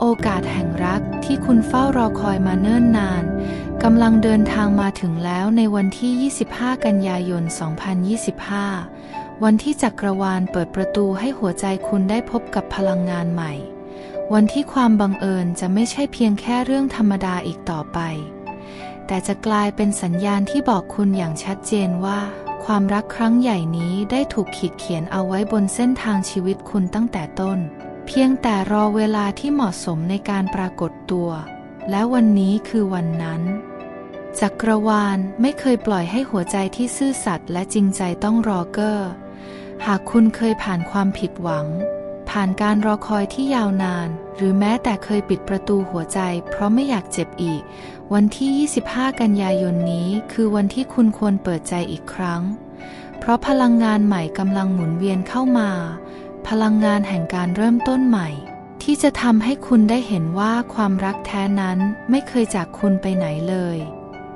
โอกาสแห่งรักที่คุณเฝ้ารอคอยมาเนิ่นนานกำลังเดินทางมาถึงแล้วในวันที่ 25 กันยายน 2025 วันที่จักรวาลเปิดประตูให้หัวใจคุณได้พบกับพลังงานใหม่ วันที่ความบังเอิญจะไม่ใช่เพียงแค่เรื่องธรรมดาอีกต่อไป แต่จะกลายเป็นสัญญาณที่บอกคุณอย่างชัดเจนว่า ความรักครั้งใหญ่นี้ได้ถูกขีดเขียนเอาไว้บนเส้นทางชีวิตคุณตั้งแต่ต้น เพียงแต่รอเวลาที่เหมาะสมในการปรากฏตัว และวันนี้คือวันนั้น จักรวาลไม่เคยปล่อยให้หัวใจที่ซื่อสัตย์และจริงใจต้องรอเกอร์หากคุณเคยผ่านความผิดหวัง ผ่านการรอคอยที่ยาวนาน หรือแม้แต่เคยปิดประตูหัวใจ เพราะไม่อยากเจ็บอีก วันที่ 25 กันยายนนี้คือวันที่คุณควรเปิดใจอีกครั้ง เพราะพลังงานใหม่กำลังหมุนเวียนเข้ามา พลังงานแห่งการเริ่มต้นใหม่ ที่จะทำให้คุณได้เห็นว่าความรักแท้นั้นไม่เคยจากคุณไปไหนเลย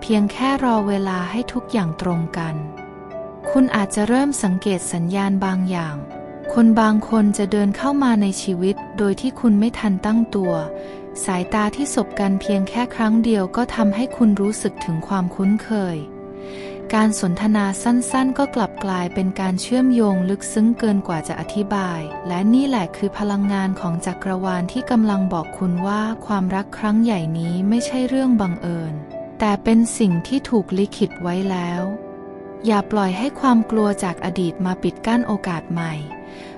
เพียงแค่รอเวลาให้ทุกอย่างตรงกัน คุณอาจจะเริ่มสังเกตสัญญาณบางอย่าง คนบางคนจะเดินเข้ามาในชีวิต โดยที่คุณไม่ทันตั้งตัว สายตาที่สบกันเพียงแค่ครั้งเดียวก็ทำให้คุณรู้สึกถึงความคุ้นเคย การสนทนาสั้นๆ ก็กลับกลายเป็นการเชื่อมโยงลึกซึ้งเกินกว่าจะอธิบาย และนี่แหละคือพลังงานของจักรวาลที่กำลังบอกคุณว่า ความรักครั้งใหญ่นี้ไม่ใช่เรื่องบังเอิญ แต่เป็นสิ่งที่ถูกลิขิตไว้แล้ว อย่าปล่อยให้ความกลัวจากอดีตมาปิดกั้นโอกาสใหม่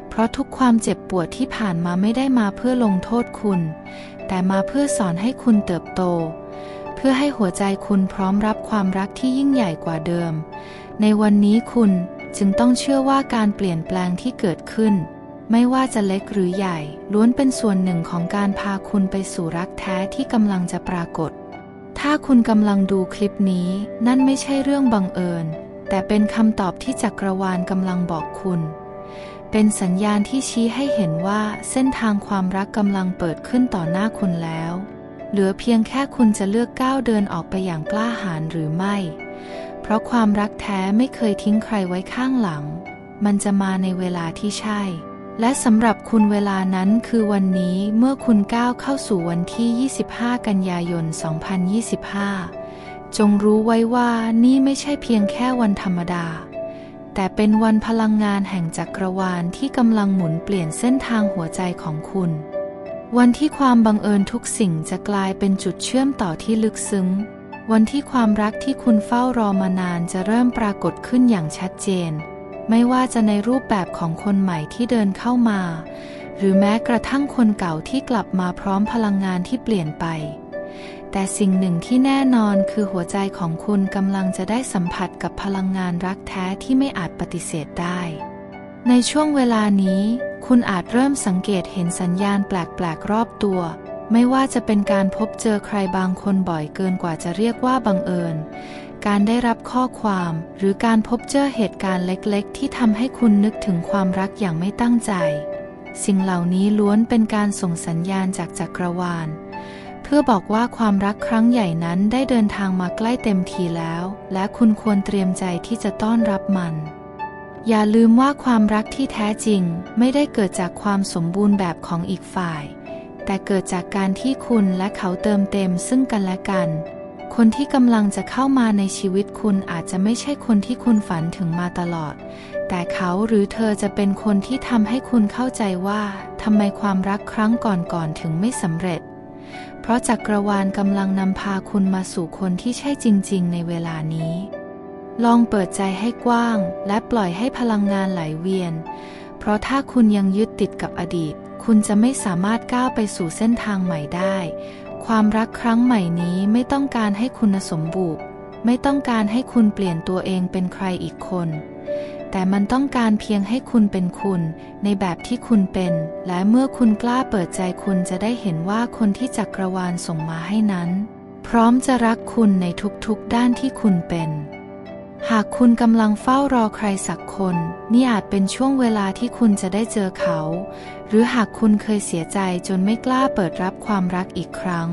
เพราะทุกความเจ็บปวดที่ผ่านมาไม่ได้มาเพื่อลงโทษคุณ แต่มาเพื่อสอนให้คุณเติบโต พื่อให้หัวใจคุณพร้อมรับความรักที่ยิ่งใหญ่กว่าเดิม ในวันนี้คุณจึงต้องเชื่อว่าการเปลี่ยนแปลงที่เกิดขึ้น ไม่ว่าจะเล็กหรือใหญ่ ล้วนเป็นส่วนหนึ่งของการพาคุณไปสู่รักแท้ที่กำลังจะปรากฏ ถ้าคุณกำลังดูคลิปนี้ นั่นไม่ใช่เรื่องบังเอิญ แต่เป็นคำตอบที่จักรวาลกำลังบอกคุณ เป็นสัญญาณที่ชี้ให้เห็นว่าเส้นทางความรักกำลังเปิดขึ้นต่อหน้าคุณแล้ว เหลือเพียงแค่คุณจะเลือกก้าวเดินออกไปอย่างกล้าหาญหรือไม่ เพราะความรักแท้ไม่เคยทิ้งใครไว้ข้างหลัง มันจะมาในเวลาที่ใช่ และสำหรับคุณเวลานั้นคือวันนี้เมื่อคุณก้าวเข้าสู่วันที่ 25 กันยายน 2025 จงรู้ไว้ว่านี่ไม่ใช่เพียงแค่วันธรรมดา แต่เป็นวันพลังงานแห่งจักรวาลที่กำลังหมุนเปลี่ยนเส้นทางหัวใจของคุณ วันที่ความบังเอิญทุกสิ่งจะกลายเป็นจุดเชื่อมต่อที่ลึกซึ้ง วันที่ความรักที่คุณเฝ้ารอมานานจะเริ่มปรากฏขึ้นอย่างชัดเจน ไม่ว่าจะในรูปแบบของคนใหม่ที่เดินเข้ามา หรือแม้กระทั่งคนเก่าที่กลับมาพร้อมพลังงานที่เปลี่ยนไป แต่สิ่งหนึ่งที่แน่นอนคือหัวใจของคุณกำลังจะได้สัมผัสกับพลังงานรักแท้ที่ไม่อาจปฏิเสธได้ ในช่วงเวลานี้ คุณอาจเริ่มสังเกตเห็นสัญญาณแปลกๆรอบตัว ไม่ว่าจะเป็นการพบเจอใครบางคนบ่อยเกินกว่าจะเรียกว่าบังเอิญ การได้รับข้อความหรือการพบเจอเหตุการณ์เล็กๆ ที่ทำให้คุณนึกถึงความรักอย่างไม่ตั้งใจ สิ่งเหล่านี้ล้วนเป็นการส่งสัญญาณจากจักรวาล เพื่อบอกว่าความรักครั้งใหญ่นั้นได้เดินทางมาใกล้เต็มทีแล้ว และคุณควรเตรียมใจที่จะต้อนรับมัน อย่าลืมว่าความรักที่แท้จริงไม่ได้เกิดจากความสมบูรณ์แบบของอีกฝ่าย แต่เกิดจากการที่คุณและเขาเติมเต็มซึ่งกันและกัน คนที่กำลังจะเข้ามาในชีวิตคุณอาจจะไม่ใช่คนที่คุณฝันถึงมาตลอด แต่เขาหรือเธอจะเป็นคนที่ทำให้คุณเข้าใจว่าทำไมความรักครั้งก่อนๆถึงไม่สำเร็จ เพราะจักรวาลกำลังนำพาคุณมาสู่คนที่ใช่จริง ๆ ในเวลานี้ ลองเปิดใจให้กว้าง และปล่อยให้พลังงานไหลเวียน เพราะถ้าคุณยังยึดติดกับอดีต คุณจะไม่สามารถก้าวไปสู่เส้นทางใหม่ได้ ความรักครั้งใหม่นี้ไม่ต้องการให้คุณสมบูรณ์ไม่ต้องการให้คุณเปลี่ยนตัวเองเป็นใครอีกคน แต่มันต้องการเพียงให้คุณเป็นคุณ ในแบบที่คุณเป็น และเมื่อคุณกล้าเปิดใจคุณจะได้เห็นว่าคนที่จักรวาลส่งมาให้นั้น พร้อมจะรักคุณในทุกๆด้านที่คุณเป็น หากคุณกำลังเฝ้ารอใครสักคน นี่อาจเป็นช่วงเวลาที่คุณจะได้เจอเขา หรือหากคุณเคยเสียใจจนไม่กล้าเปิดรับความรักอีกครั้ง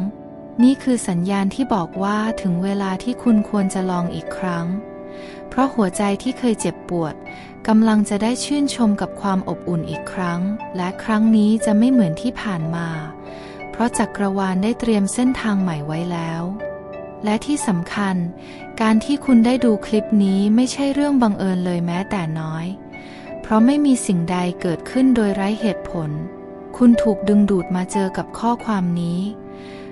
นี่คือสัญญาณที่บอกว่าถึงเวลาที่คุณควรจะลองอีกครั้ง เพราะหัวใจที่เคยเจ็บปวดกำลังจะได้ชื่นชมกับความอบอุ่นอีกครั้ง และครั้งนี้จะไม่เหมือนที่ผ่านมา เพราะจักรวาลได้เตรียมเส้นทางใหม่ไว้แล้วและที่สำคัญ การที่คุณได้ดูคลิปนี้ไม่ใช่เรื่องบังเอิญเลยแม้แต่น้อย เพราะไม่มีสิ่งใดเกิดขึ้นโดยไร้เหตุผล คุณถูกดึงดูดมาเจอกับข้อความนี้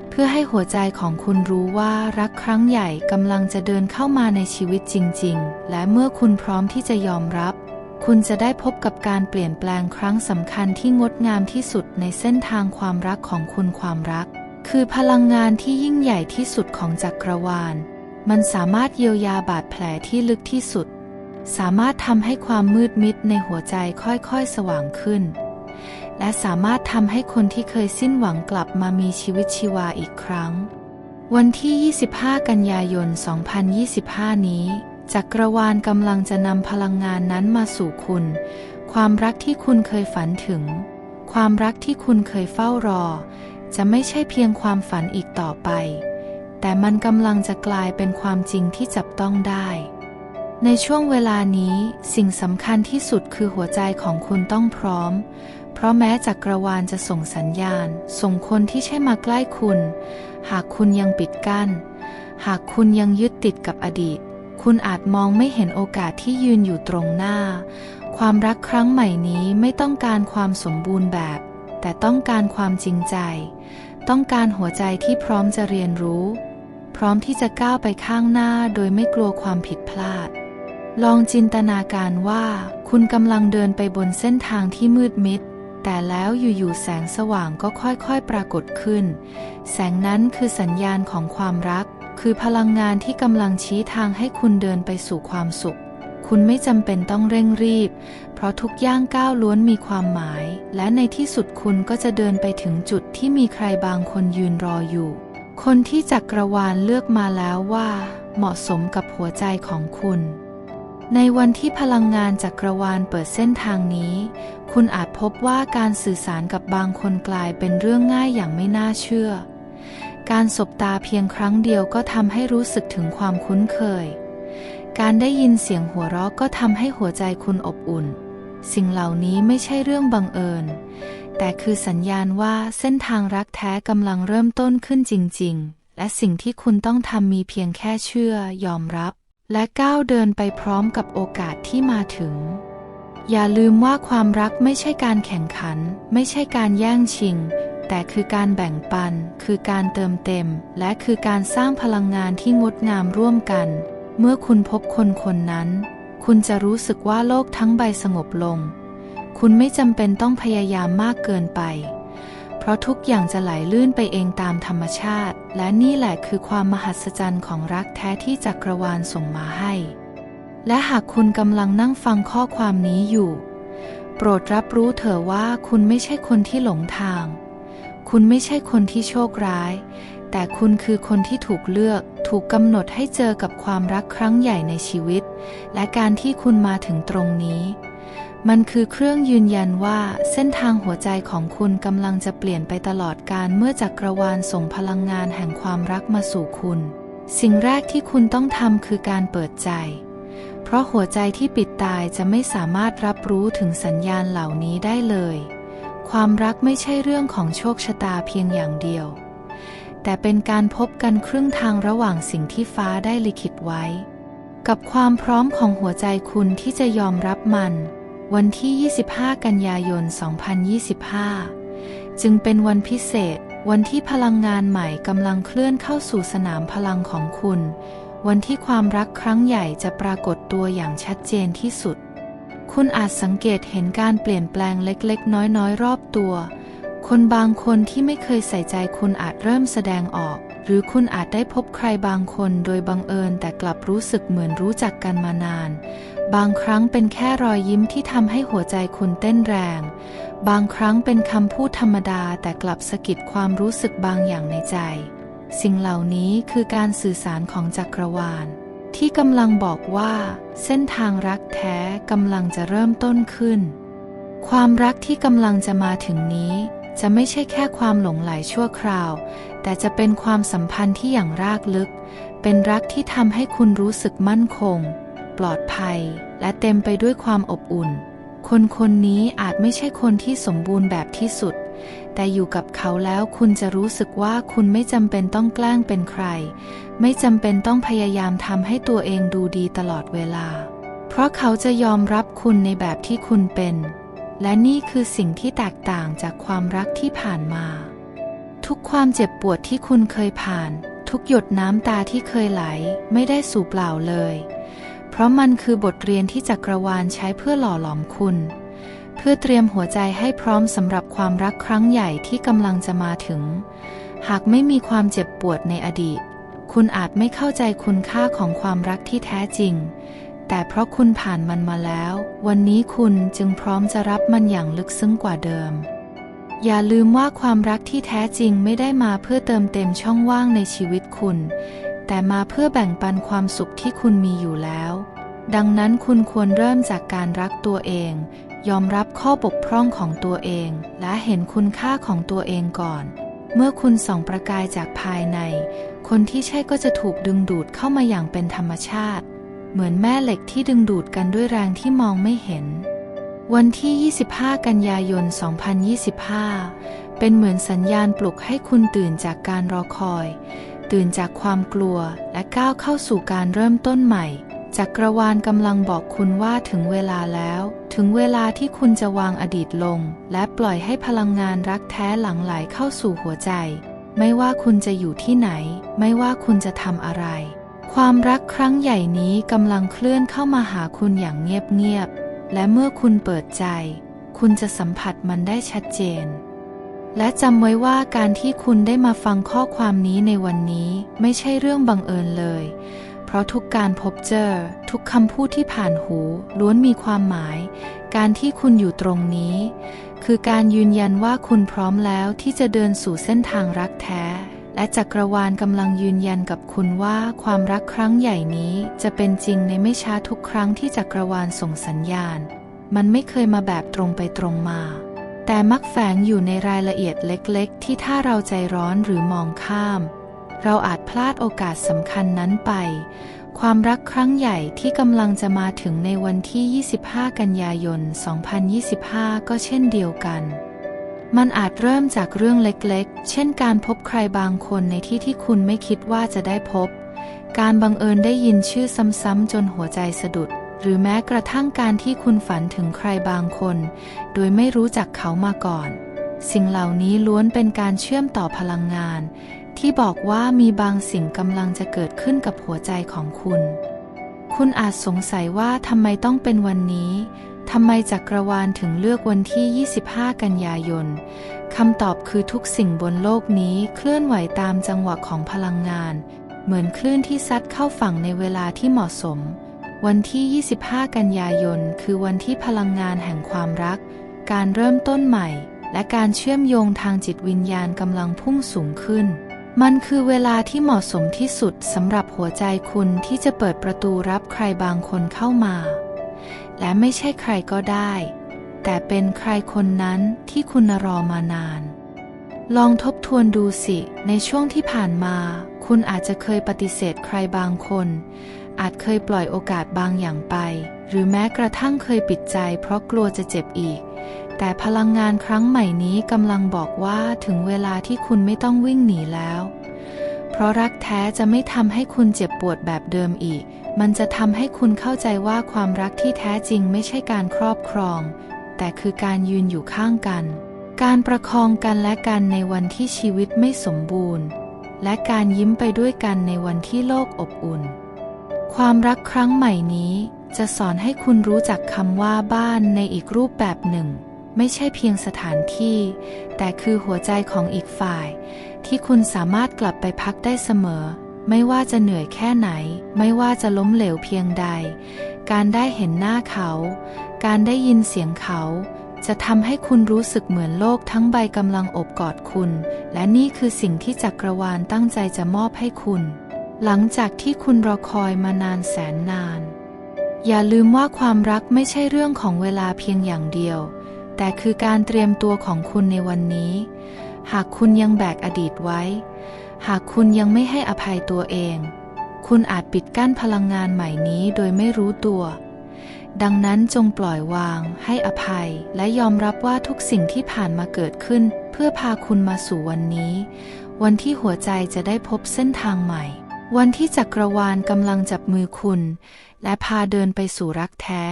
เพื่อให้หัวใจของคุณรู้ว่ารักครั้งใหญ่กำลังจะเดินเข้ามาในชีวิตจริง ๆ และเมื่อคุณพร้อมที่จะยอมรับ คุณจะได้พบกับการเปลี่ยนแปลงครั้งสำคัญที่งดงามที่สุดในเส้นทางความรักของคุณความรัก คือพลังงานที่ยิ่งใหญ่ที่สุดของจักรวาล มันสามารถเยียวยาบาดแผลที่ลึกที่สุด สามารถทำให้ความมืดมิดในหัวใจค่อยๆ สว่างขึ้น และสามารถทำให้คนที่เคยสิ้นหวังกลับมามีชีวิตชีวาอีกครั้ง วันที่ 25 กันยายน 2025 นี้ จักรวาลกำลังจะนำพลังงานนั้นมาสู่คุณ ความรักที่คุณเคยฝันถึง ความรักที่คุณเคยเฝ้ารอ จะไม่ใช่เพียงความฝันอีกต่อไป แต่มันกำลังจะกลายเป็นความจริงที่จับต้องได้ ในช่วงเวลานี้สิ่งสำคัญที่สุดคือหัวใจของคุณต้องพร้อม เพราะแม้จักรวาลจะส่งสัญญาณ ส่งคนที่ใช่มาใกล้คุณ หากคุณยังปิดกั้น หากคุณยังยึดติดกับอดีต คุณอาจมองไม่เห็นโอกาสที่ยืนอยู่ตรงหน้า ความรักครั้งใหม่นี้ไม่ต้องการความสมบูรณ์แบบ แต่ต้องการความจริงใจ ต้องการหัวใจที่พร้อมจะเรียนรู้ พร้อมที่จะก้าวไปข้างหน้าโดยไม่กลัวความผิดพลาด ลองจินตนาการว่า คุณกำลังเดินไปบนเส้นทางที่มืดมิด แต่แล้วอยู่ๆแสงสว่างก็ค่อยๆปรากฏขึ้น แสงนั้นคือสัญญาณของความรัก คือพลังงานที่กำลังชี้ทางให้คุณเดินไปสู่ความสุข คุณไม่จำเป็นต้องเร่งรีบ เพราะทุกย่างก้าวล้วนมีความหมาย และในที่สุดคุณก็จะเดินไปถึงจุดที่มีใครบางคนยืนรออยู่ คนที่จักรวาลเลือกมาแล้วว่า เหมาะสมกับหัวใจของคุณ ในวันที่พลังงานจักรวาลเปิดเส้นทางนี้ คุณอาจพบว่าการสื่อสารกับบางคนกลายเป็นเรื่องง่ายอย่างไม่น่าเชื่อ การสบตาเพียงครั้งเดียวก็ทำให้รู้สึกถึงความคุ้นเคย การได้ยินเสียงหัวเราะก็ทำให้หัวใจคุณอบอุ่น สิ่งเหล่านี้ไม่ใช่เรื่องบังเอิญ แต่คือสัญญาณว่าเส้นทางรักแท้กำลังเริ่มต้นขึ้นจริง ๆ และสิ่งที่คุณต้องทำมีเพียงแค่เชื่อยอมรับ และก้าวเดินไปพร้อมกับโอกาสที่มาถึง อย่าลืมว่าความรักไม่ใช่การแข่งขัน ไม่ใช่การแย่งชิง แต่คือการแบ่งปัน คือการเติมเต็ม และคือการสร้างพลังงานที่งดงามร่วมกัน เมื่อคุณพบคนคนนั้น คุณจะรู้สึกว่าโลกทั้งใบสงบลง คุณไม่จำเป็นต้องพยายามมากเกินไป เพราะทุกอย่างจะไหลลื่นไปเองตามธรรมชาติ และนี่แหละคือความมหัศจรรย์ของรักแท้ที่จักรวาลส่งมาให้ และหากคุณกำลังนั่งฟังข้อความนี้อยู่ โปรดรับรู้เถอะว่าคุณไม่ใช่คนที่หลงทาง คุณไม่ใช่คนที่โชคร้าย แต่คุณคือคนที่ถูกเลือก ถูกกำหนดให้เจอกับความรักครั้งใหญ่ในชีวิต และการที่คุณมาถึงตรงนี้ มันคือเครื่องยืนยันว่าเส้นทางหัวใจของคุณกำลังจะเปลี่ยนไปตลอดการเมื่อจักรวาลส่งพลังงานแห่งความรักมาสู่คุณ สิ่งแรกที่คุณต้องทำคือการเปิดใจ เพราะหัวใจที่ปิดตายจะไม่สามารถรับรู้ถึงสัญญาณเหล่านี้ได้เลย ความรักไม่ใช่เรื่องของโชคชะตาเพียงอย่างเดียว แต่เป็นการพบกันครึ่งทางระหว่างสิ่งที่ฟ้าได้ลิขิตไว้ กับความพร้อมของหัวใจคุณที่จะยอมรับมัน วันที่ 25 กันยายน 2025 จึงเป็นวันพิเศษ วันที่พลังงานใหม่กำลังเคลื่อนเข้าสู่สนามพลังของคุณ วันที่ความรักครั้งใหญ่จะปรากฏตัวอย่างชัดเจนที่สุด คุณอาจสังเกตเห็นการเปลี่ยนแปลงเล็ก ๆ น้อยๆ รอบตัว คนบางคนที่ไม่เคยใส่ใจคุณอาจเริ่มแสดงออก หรือคุณอาจได้พบใครบางคนโดยบังเอิญแต่กลับรู้สึกเหมือนรู้จักกันมานาน บางครั้งเป็นแค่รอยยิ้มที่ทำให้หัวใจคุณเต้นแรง บางครั้งเป็นคำพูดธรรมดาแต่กลับสะกิดความรู้สึกบางอย่างในใจ สิ่งเหล่านี้คือการสื่อสารของจักรวาล ที่กำลังบอกว่า เส้นทางรักแท้กำลังจะเริ่มต้นขึ้น ความรักที่กำลังจะมาถึงนี้ จะไม่ใช่แค่ความหลงไหลชั่วคราว แต่จะเป็นความสัมพันธ์ที่อย่างรากลึก เป็นรักที่ทำให้คุณรู้สึกมั่นคง ปลอดภัย และเต็มไปด้วยความอบอุ่น คนคนนี้อาจไม่ใช่คนที่สมบูรณ์แบบที่สุด แต่อยู่กับเขาแล้วคุณจะรู้สึกว่าคุณไม่จำเป็นต้องแกล้งเป็นใคร ไม่จำเป็นต้องพยายามทำให้ตัวเองดูดีตลอดเวลา เพราะเขาจะยอมรับคุณในแบบที่คุณเป็น และนี่คือสิ่งที่แตกต่างจากความรักที่ผ่านมา ทุกความเจ็บปวดที่คุณเคยผ่านทุกหยดน้ำตาที่เคยไหลไม่ได้สูญเปล่าเลย ราะมันคือบทเรียนที่จักรวาลใช้เพื่อหล่อหลอมคุณ เพื่อเตรียมหัวใจให้พร้อมสำหรับความรักครั้งใหญ่ที่กำลังจะมาถึง หากไม่มีความเจ็บปวดในอดีต คุณอาจไม่เข้าใจคุณค่าของความรักที่แท้จริง แต่เพราะคุณผ่านมันมาแล้ว วันนี้คุณจึงพร้อมจะรับมันอย่างลึกซึ้งกว่าเดิม อย่าลืมว่าความรักที่แท้จริงไม่ได้มาเพื่อเติมเต็มช่องว่างในชีวิตคุณ แต่มาเพื่อแบ่งปันความสุขที่คุณมีอยู่แล้ว ดังนั้นคุณควรเริ่มจากการรักตัวเอง ยอมรับข้อบกพร่องของตัวเอง และเห็นคุณค่าของตัวเองก่อน เมื่อคุณส่องประกายจากภายใน คนที่ใช่ก็จะถูกดึงดูดเข้ามาอย่างเป็นธรรมชาติ เหมือนแม่เหล็กที่ดึงดูดกันด้วยแรงที่มองไม่เห็น วันที่ 25 กันยายน 2025 เป็นเหมือนสัญญาณปลุกให้คุณตื่นจากการรอคอย ตื่นจากความกลัวและก้าวเข้าสู่การเริ่มต้นใหม่ จักรวาลกำลังบอกคุณว่าถึงเวลาแล้ว ถึงเวลาที่คุณจะวางอดีตลง และปล่อยให้พลังงานรักแท้หลั่งไหลเข้าสู่หัวใจ ไม่ว่าคุณจะอยู่ที่ไหน ไม่ว่าคุณจะทำอะไร ความรักครั้งใหญ่นี้กำลังเคลื่อนเข้ามาหาคุณอย่างเงียบๆและเมื่อคุณเปิดใจ คุณจะสัมผัสมันได้ชัดเจน และจำไว้ว่าการที่คุณได้มาฟังข้อความนี้ในวันนี้ไม่ใช่เรื่องบังเอิญเลย เพราะทุกการพบเจอ ทุกคำพูดที่ผ่านหูล้วนมีความหมาย การที่คุณอยู่ตรงนี้ คือการยืนยันว่าคุณพร้อมแล้วที่จะเดินสู่เส้นทางรักแท้ และจักรวาลกำลังยืนยันกับคุณว่าความรักครั้งใหญ่นี้จะเป็นจริงในไม่ช้าทุกครั้งที่จักรวาลส่งสัญญาณ มันไม่เคยมาแบบตรงไปตรงมา แต่มักแฝงอยู่ในรายละเอียดเล็กๆ ที่ถ้าเราใจร้อนหรือมองข้าม เราอาจพลาดโอกาสสำคัญนั้นไป ความรักครั้งใหญ่ที่กำลังจะมาถึงในวันที่ 25 กันยายน 2025 ก็เช่นเดียวกันมันอาจเริ่มจากเรื่องเล็กๆ เช่นการพบใครบางคนในที่ที่คุณไม่คิดว่าจะได้พบ การบังเอิญได้ยินชื่อซ้ำๆจนหัวใจสะดุด หรือแม้กระทั่งการที่คุณฝันถึงใครบางคน โดยไม่รู้จักเขามาก่อน สิ่งเหล่านี้ล้วนเป็นการเชื่อมต่อพลังงาน ที่บอกว่ามีบางสิ่งกำลังจะเกิดขึ้นกับหัวใจของคุณ คุณอาจสงสัยว่าทำไมต้องเป็นวันนี้ทำไมจักรวาลถึงเลือกวันที่ 25 กันยายน คำตอบคือทุกสิ่งบนโลกนี้เคลื่อนไหวตามจังหวะของพลังงาน เหมือนคลื่นที่ซัดเข้าฝั่งในเวลาที่เหมาะสม วันที่ 25 กันยายน คือวันที่พลังงานแห่งความรัก การเริ่มต้นใหม่ และการเชื่อมโยงทางจิตวิญญาณกำลังพุ่งสูงขึ้น มันคือเวลาที่เหมาะสมที่สุดสำหรับหัวใจคุณที่จะเปิดประตูรับใครบางคนเข้ามา และไม่ใช่ใครก็ได้ แต่เป็นใครคนนั้นที่คุณรอมานาน ลองทบทวนดูสิในช่วงที่ผ่านมา คุณอาจจะเคยปฏิเสธใครบางคน อาจเคยปล่อยโอกาสบางอย่างไป หรือแม้กระทั่งเคยปิดใจ เพราะกลัวจะเจ็บอีก แต่พลังงานครั้งใหม่นี้กำลังบอกว่าถึงเวลาที่คุณไม่ต้องวิ่งหนีแล้ว เพราะรักแท้จะไม่ทำให้คุณเจ็บปวดแบบเดิมอีก มันจะทำให้คุณเข้าใจว่าความรักที่แท้จริงไม่ใช่การครอบครอง แต่คือการยืนอยู่ข้างกัน การประคองกันและกันในวันที่ชีวิตไม่สมบูรณ์ และการยิ้มไปด้วยกันในวันที่โลกอบอุ่น ความรักครั้งใหม่นี้จะสอนให้คุณรู้จักคำว่าบ้านในอีกรูปแบบหนึ่ง ไม่ใช่เพียงสถานที่ แต่คือหัวใจของอีกฝ่าย ที่คุณสามารถกลับไปพักได้เสมอ ไม่ว่าจะเหนื่อยแค่ไหน ไม่ว่าจะล้มเหลวเพียงใด การได้เห็นหน้าเขา การได้ยินเสียงเขา จะทำให้คุณรู้สึกเหมือนโลกทั้งใบกำลังอบกอดคุณ และนี่คือสิ่งที่จักรวาลตั้งใจจะมอบให้คุณ หลังจากที่คุณรอคอยมานานแสนนาน อย่าลืมว่าความรักไม่ใช่เรื่องของเวลาเพียงอย่างเดียว แต่คือการเตรียมตัวของคุณในวันนี้ หากคุณยังแบกอดีตไว้ หากคุณยังไม่ให้อภัยตัวเอง คุณอาจปิดกั้นพลังงานใหม่นี้โดยไม่รู้ตัว ดังนั้นจงปล่อยวาง ให้อภัย และยอมรับว่าทุกสิ่งที่ผ่านมาเกิดขึ้น เพื่อพาคุณมาสู่วันนี้ วันที่หัวใจจะได้พบเส้นทางใหม่ วันที่จักรวาลกำลังจับมือคุณ และพาเดินไปสู่รักแท้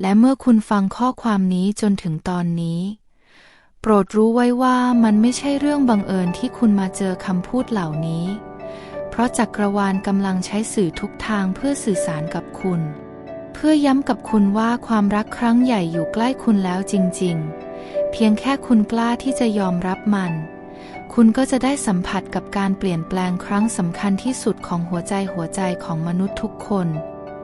และเมื่อคุณฟังข้อความนี้จนถึงตอนนี้ โปรดรู้ไว้ว่ามันไม่ใช่เรื่องบังเอิญที่คุณมาเจอคำพูดเหล่านี้ เพราะจักรวาลกำลังใช้สื่อทุกทางเพื่อสื่อสารกับคุณ เพื่อย้ำกับคุณว่าความรักครั้งใหญ่อยู่ใกล้คุณแล้วจริง ๆ เพียงแค่คุณกล้าที่จะยอมรับมัน คุณก็จะได้สัมผัสกับการเปลี่ยนแปลงครั้งสำคัญที่สุดของหัวใจหัวใจของมนุษย์ทุกคน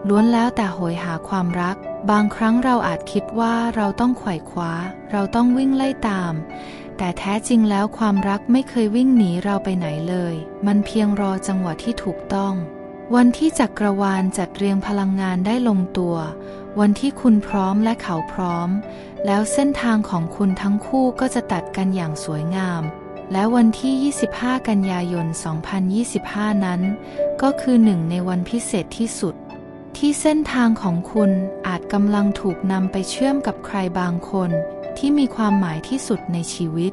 ล้วนแล้วแต่โหยหาความรัก บางครั้งเราอาจคิดว่าเราต้องไขว่คว้า เราต้องวิ่งไล่ตาม แต่แท้จริงแล้วความรักไม่เคยวิ่งหนีเราไปไหนเลย มันเพียงรอจังหวะที่ถูกต้อง วันที่จักรวาลจัดเรียงพลังงานได้ลงตัว วันที่คุณพร้อมและเขาพร้อม แล้วเส้นทางของคุณทั้งคู่ก็จะตัดกันอย่างสวยงาม และวันที่ 25 กันยายน 2025 นั้น ก็คือหนึ่งในวันพิเศษที่สุด ที่เส้นทางของคุณอาจกำลังถูกนำไปเชื่อมกับใครบางคน ที่มีความหมายที่สุดในชีวิต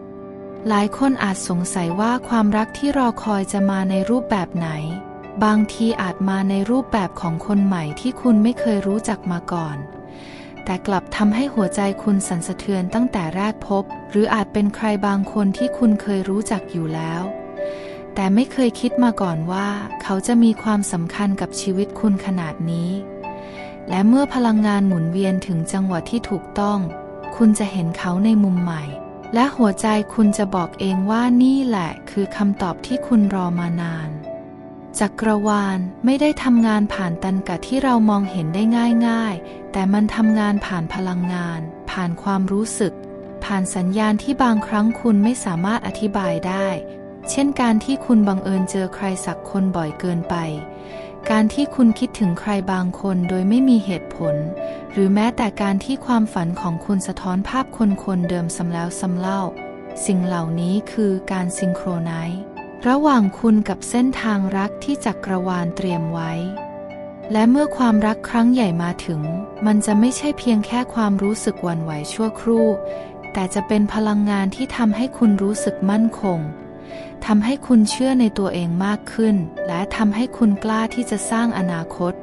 หลายคนอาจสงสัยว่าความรักที่รอคอยจะมาในรูปแบบไหน บางทีอาจมาในรูปแบบของคนใหม่ที่คุณไม่เคยรู้จักมาก่อน แต่กลับทำให้หัวใจคุณสั่นสะเทือนตั้งแต่แรกพบ หรืออาจเป็นใครบางคนที่คุณเคยรู้จักอยู่แล้ว แต่ไม่เคยคิดมาก่อนว่า เขาจะมีความสำคัญกับชีวิตคุณขนาดนี้ และเมื่อพลังงานหมุนเวียนถึงจังหวะที่ถูกต้อง คุณจะเห็นเขาในมุมใหม่ และหัวใจคุณจะบอกเองว่านี่แหละ คือคำตอบที่คุณรอมานาน จักรวาลไม่ได้ทำงานผ่านตันกะที่เรามองเห็นได้ง่ายๆ แต่มันทำงานผ่านพลังงาน ผ่านความรู้สึก ผ่านสัญญาณที่บางครั้งคุณไม่สามารถอธิบายได้ เช่นการที่คุณบังเอิญเจอใครสักคนบ่อยเกินไป การที่คุณคิดถึงใครบางคนโดยไม่มีเหตุผล หรือแม้แต่การที่ความฝันของคุณสะท้อนภาพคนคนเดิมซ้ำแล้วซ้ำเล่า สิ่งเหล่านี้คือการซิงโครไนซ์ ระหว่างคุณกับเส้นทางรักที่จักรวาลเตรียมไว้ และเมื่อความรักครั้งใหญ่มาถึง มันจะไม่ใช่เพียงแค่ความรู้สึกวั่นไหวชั่วครู่ แต่จะเป็นพลังงานที่ทำให้คุณรู้สึกมั่นคงทำให้คุณเชื่อในตัวเองมากขึ้น และทำให้คุณกล้าที่จะสร้างอนาคต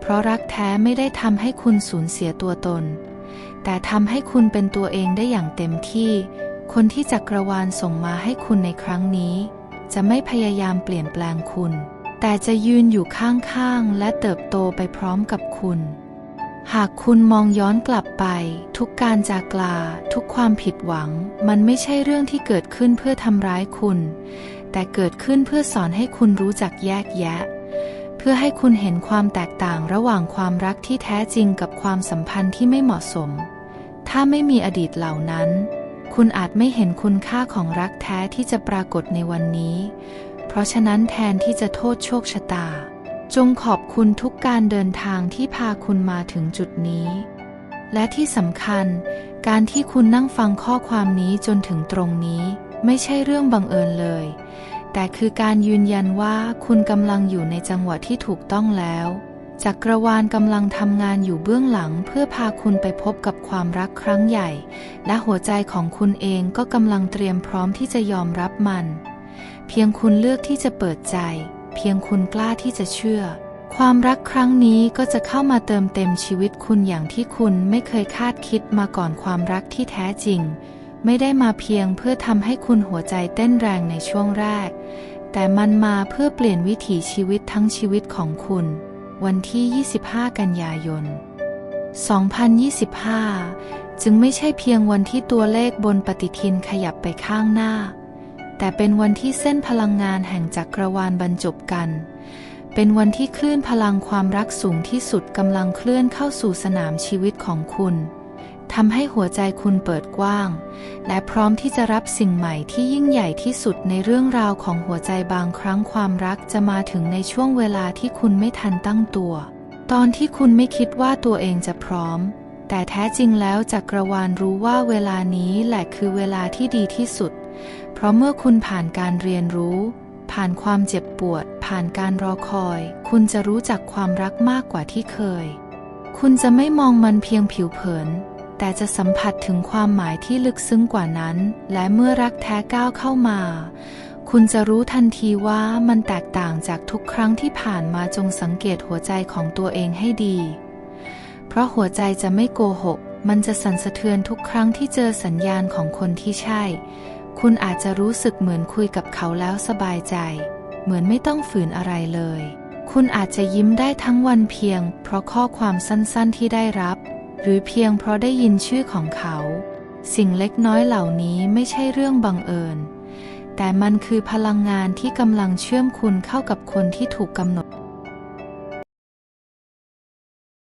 เพราะรักแท้ไม่ได้ทำให้คุณสูญเสียตัวตน แต่ทำให้คุณเป็นตัวเองได้อย่างเต็มที่ คนที่จักรวาลส่งมาให้คุณในครั้งนี้ จะไม่พยายามเปลี่ยนแปลงคุณ แต่จะยืนอยู่ข้างๆ และเติบโตไปพร้อมกับคุณ หากคุณมองย้อนกลับไป ทุกการจากลา ทุกความผิดหวัง มันไม่ใช่เรื่องที่เกิดขึ้นเพื่อทำร้ายคุณ แต่เกิดขึ้นเพื่อสอนให้คุณรู้จักแยกแยะ เพื่อให้คุณเห็นความแตกต่างระหว่างความรักที่แท้จริงกับความสัมพันธ์ที่ไม่เหมาะสม ถ้าไม่มีอดีตเหล่านั้น คุณอาจไม่เห็นคุณค่าของรักแท้ที่จะปรากฏในวันนี้ เพราะฉะนั้นแทนที่จะโทษโชคชะตา จงขอบคุณทุกการเดินทางที่พาคุณมาถึงจุดนี้ และที่สำคัญ การที่คุณนั่งฟังข้อความนี้จนถึงตรงนี้ ไม่ใช่เรื่องบังเอิญเลย แต่คือการยืนยันว่าคุณกำลังอยู่ในจังหวะที่ถูกต้องแล้ว จักรวาลกำลังทำงานอยู่เบื้องหลังเพื่อพาคุณไปพบกับความรักครั้งใหญ่ และหัวใจของคุณเองก็กำลังเตรียมพร้อมที่จะยอมรับมัน เพียงคุณเลือกที่จะเปิดใจ เพียงคุณกล้าที่จะเชื่อ ความรักครั้งนี้ก็จะเข้ามาเติมเต็มชีวิตคุณอย่างที่คุณไม่เคยคาดคิดมาก่อนความรักที่แท้จริง ไม่ได้มาเพียงเพื่อทำให้คุณหัวใจเต้นแรงในช่วงแรก แต่มันมาเพื่อเปลี่ยนวิถีชีวิตทั้งชีวิตของคุณ วันที่ 25 กันยายน 2025 จึงไม่ใช่เพียงวันที่ตัวเลขบนปฏิทินขยับไปข้างหน้า แต่เป็นวันที่เส้นพลังงานแห่งจักรวาลบรรจบกัน เป็นวันที่คลื่นพลังความรักสูงที่สุดกำลังเคลื่อนเข้าสู่สนามชีวิตของคุณ ทำให้หัวใจคุณเปิดกว้าง และพร้อมที่จะรับสิ่งใหม่ที่ยิ่งใหญ่ที่สุดในเรื่องราวของหัวใจบางครั้งความรักจะมาถึงในช่วงเวลาที่คุณไม่ทันตั้งตัว ตอนที่คุณไม่คิดว่าตัวเองจะพร้อม แต่แท้จริงแล้วจักรวาลรู้ว่าเวลานี้แหละคือเวลาที่ดีที่สุด เพราะเมื่อคุณผ่านการเรียนรู้ ผ่านความเจ็บปวด ผ่านการรอคอย คุณจะรู้จักความรักมากกว่าที่เคย คุณจะไม่มองมันเพียงผิวเผิน แต่จะสัมผัสถึงความหมายที่ลึกซึ้งกว่านั้น และเมื่อรักแท้ก้าวเข้ามา คุณจะรู้ทันทีว่ามันแตกต่างจากทุกครั้งที่ผ่านมาจงสังเกตหัวใจของตัวเองให้ดี เพราะหัวใจจะไม่โกหก มันจะสั่นสะเทือนทุกครั้งที่เจอสัญญาณของคนที่ใช่ คุณอาจจะรู้สึกเหมือนคุยกับเขาแล้วสบายใจ เหมือนไม่ต้องฝืนอะไรเลยคุณอาจจะยิ้มได้ทั้งวันเพียง เพราะข้อความสั้นๆที่ได้รับ หรือเพียงเพราะได้ยินชื่อของเขา สิ่งเล็กน้อยเหล่านี้ไม่ใช่เรื่องบังเอิญ แต่มันคือพลังงานที่กำลังเชื่อมคุณเข้ากับคนที่ถูกกำหนด